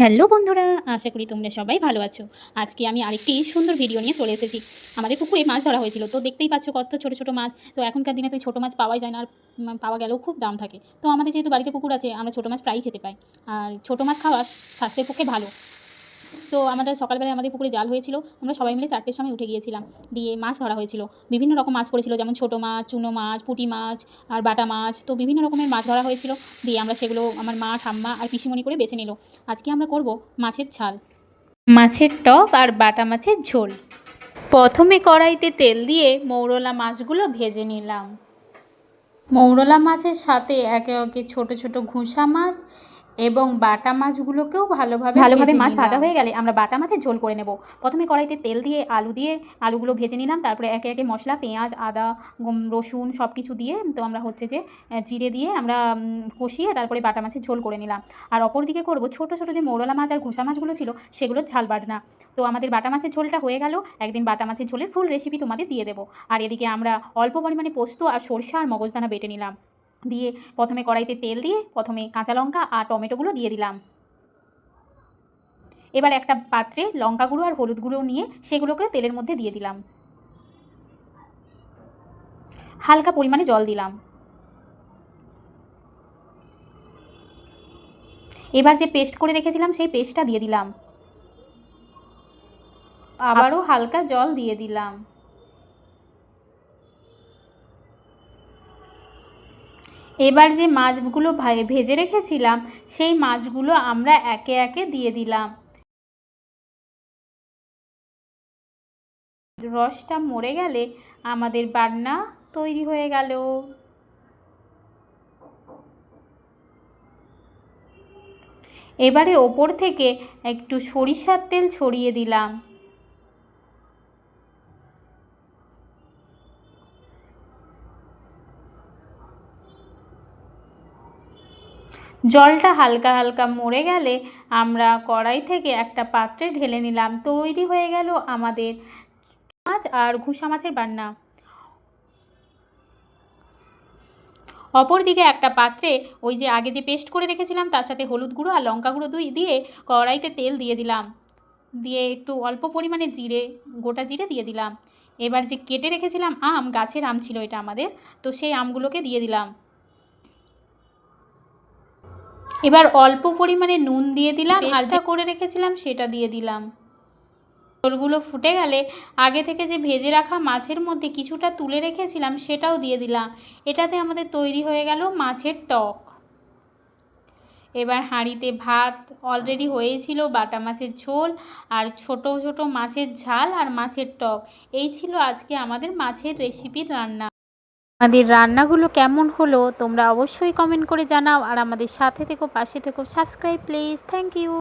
Hello বন্ধুরা, আশা করি তোমরা সবাই ভালো আছো। আজকে আমি আরেকটি সুন্দর ভিডিও নিয়ে চলে এসেছি। আমাদের পুকুরে মাছ ধরা হয়েছিল, তো দেখতেই পাচ্ছ কত ছোটো ছোটো মাছ। তো এখনকার দিনে তো ছোটো মাছ পাওয়াই যায় না আর পাওয়া গেলেও খুব দাম থাকে। তো আমাদের যেহেতু বাড়িতে পুকুর আছে, আমরা ছোটো মাছ প্রায়ই খেতে পাই। আর ছোটো মাছ খাওয়া স্বাস্থ্যের পক্ষে ভালো। তো আমাদের সকালবেলায় আমাদের পুকুরে জাল হয়েছিল, আমরা সবাই মিলে চারটের সময় উঠে গিয়েছিলাম। দিয়ে মাছ ধরা হয়েছিল। বিভিন্ন রকম মাছ পড়েছিল, যেমন ছোটো মাছ, চুনো মাছ, পুঁটি মাছ, আর বাটা মাছ। তো বিভিন্ন রকমের মাছ ধরা হয়েছিল। দিয়ে আমরা সেগুলো আমার মা, ঠাম্মা আর পিসিমণি করে বেছে নিল। আজকে আমরা করব মাছের ঝাল। মাছের টক আর বাটা মাছের ঝোল। প্রথমে কড়াইতে তেল দিয়ে মৌরলা মাছগুলো ভেজে নিলাম। মৌরলা মাছের সাথে একে একে ছোট ছোট ঘুষা মাছ এবং বাটা মাছগুলোকেও ভালোভাবে ভালোভাবে মাছ ভাজা হয়ে গেলে আমরা বাটা মাছের ঝোল করে নেব। প্রথমে কড়াইতে তেল দিয়ে আলু দিয়ে আলুগুলো ভেজে নিলাম তারপরে একে একে মশলা পেঁয়াজ আদা রসুন সব কিছু দিয়ে তো আমরা হচ্ছে যে জিরে দিয়ে আমরা কষিয়ে তারপরে বাটা মাছের ঝোল করে নিলাম। আর অপর দিকে করব ছোটো ছোটো যে মৌরলা মাছ আর ঘুষা মাছগুলো ছিল সেগুলোর ঝাল বাটনা। তো আমাদের বাটা মাছের ঝোলটা হয়ে গেল একদিন বাটা মাছের ঝোলের ফুল রেসিপি তোমাদের দিয়ে দেবো। আর এদিকে আমরা অল্প পরিমাণে পোস্ত আর সরষা আর মগজদানা বেটে নিলাম। দিয়ে প্রথমে কড়াইতে তেল দিয়ে প্রথমে কাঁচা লঙ্কা আর টমেটোগুলো দিয়ে দিলাম। এবার একটা পাত্রে লঙ্কা গুঁড়ো আর হলুদ গুঁড়ো নিয়ে সেগুলোকে তেলের মধ্যে দিয়ে দিলাম। হালকা পরিমাণে জল দিলাম। এবার যে পেস্ট করে রেখেছিলাম সেই পেস্টটা দিয়ে দিলাম। আবারও হালকা জল দিয়ে দিলাম। এবার যে মাছগুলো ভেজে রেখেছিলাম, সেই মাছগুলো আমরা একে একে দিয়ে দিলাম। রসটা মরে গেলে আমাদের বান্না তৈরি হয়ে গেল। এবারে ওপর থেকে একটু সরিষার তেল ছড়িয়ে দিলাম। জলটা হালকা হালকা মরে গেলে আমরা কড়াই থেকে একটা পাত্রে ঢেলে নিলাম। তৈরি হয়ে গেল আমাদের মাছ আর ঘুষা মাছের বান্না। অপরদিকে একটা পাত্রে ওই যে আগে যে পেস্ট করে রেখেছিলাম, তার সাথে হলুদ গুঁড়ো আর লঙ্কা গুঁড়ো দুই দিয়ে কড়াইতে তেল দিয়ে দিলাম। দিয়ে একটু অল্প পরিমাণে জিরে, গোটা জিরে দিয়ে দিলাম। এবার যে কেটে রেখেছিলাম আম, গাছের আম ছিল এটা আমাদের, তো সেই আমগুলোকে দিয়ে দিলাম। এবার অল্প পরিমাণে নুন দিয়ে দিলাম আর যা করে রেখেছিলাম সেটা দিয়ে দিলাম। ঝোলগুলো ফুটে গেলে আগে থেকে যে ভেজে রাখা মাছের মধ্যে কিছুটা তুলে রেখেছিলাম সেটাও দিয়ে দিলাম। এটাতে আমাদের তৈরি হয়ে গেল মাছের টক। এবার হাঁড়িতে ভাত অলরেডি হয়েছিল বাটা মাছের ঝোল আর ছোট ছোট মাছের ঝাল আর মাছের টক। এই ছিল আজকে আমাদের মাছের রেসিপির রান্না। আমাদের রান্নাগুলো কেমন হলো, তোমরা অবশ্যই কমেন্ট করে জানাও, আর আমাদের সাথে থেকো, পাশে থেকো সাবস্ক্রাইব প্লিজ থ্যাংক ইউ